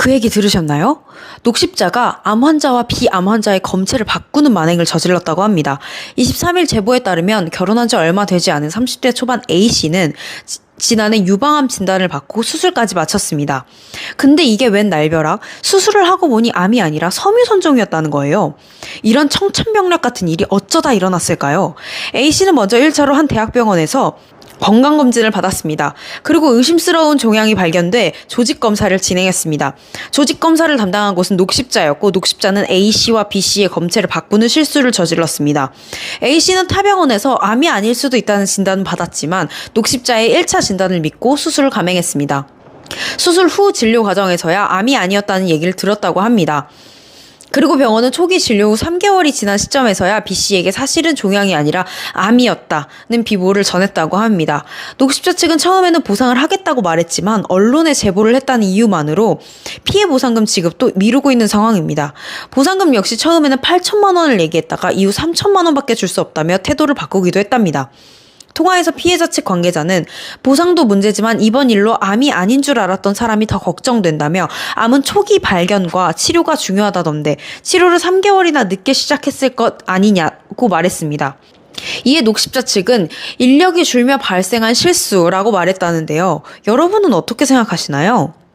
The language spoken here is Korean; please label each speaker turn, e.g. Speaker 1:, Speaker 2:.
Speaker 1: 그 얘기 들으셨나요? 녹십자가 암 환자와 비암 환자의 검체를 바꾸는 만행을 저질렀다고 합니다. 23일 제보에 따르면 결혼한 지 얼마 되지 않은 30대 초반 A씨는 지- 지난해 유방암 진단을 받고 수술까지 마쳤습니다. 근데 이게 웬 날벼락? 수술을 하고 보니 암이 아니라 섬유선종이었다는 거예요. 이런 청천벽력 같은 일이 어쩌다 일어났을까요? A씨는 먼저 1차로 한 대학병원에서 건강검진을 받았습니다. 그리고 의심스러운 종양이 발견돼 조직검사를 진행했습니다. 조직검사를 담당한 곳은 녹십자였고, 녹십자는 A씨와 B씨의 검체를 바꾸는 실수를 저질렀습니다. A씨는 타병원에서 암이 아닐 수도 있다는 진단을 받았지만, 녹십자의 1차 진단을 믿고 수술을 감행했습니다. 수술 후 진료 과정에서야 암이 아니었다는 얘기를 들었다고 합니다. 그리고 병원은 초기 진료 후 3개월이 지난 시점에서야 B 씨에게 사실은 종양이 아니라 암이었다는 비보를 전했다고 합니다. 녹십자 측은 처음에는 보상을 하겠다고 말했지만 언론에 제보를 했다는 이유만으로 피해 보상금 지급도 미루고 있는 상황입니다. 보상금 역시 처음에는 8천만 원을 얘기했다가 이후 3천만 원밖에 줄 수 없다며 태도를 바꾸기도 했답니다. 통화에서 피해자 측 관계자는 보상도 문제지만 이번 일로 암이 아닌 줄 알았던 사람이 더 걱정된다며 암은 초기 발견과 치료가 중요하다던데 치료를 3개월이나 늦게 시작했을 것 아니냐고 말했습니다. 이에 녹십자 측은 인력이 줄며 발생한 실수라고 말했다는데요. 여러분은 어떻게 생각하시나요?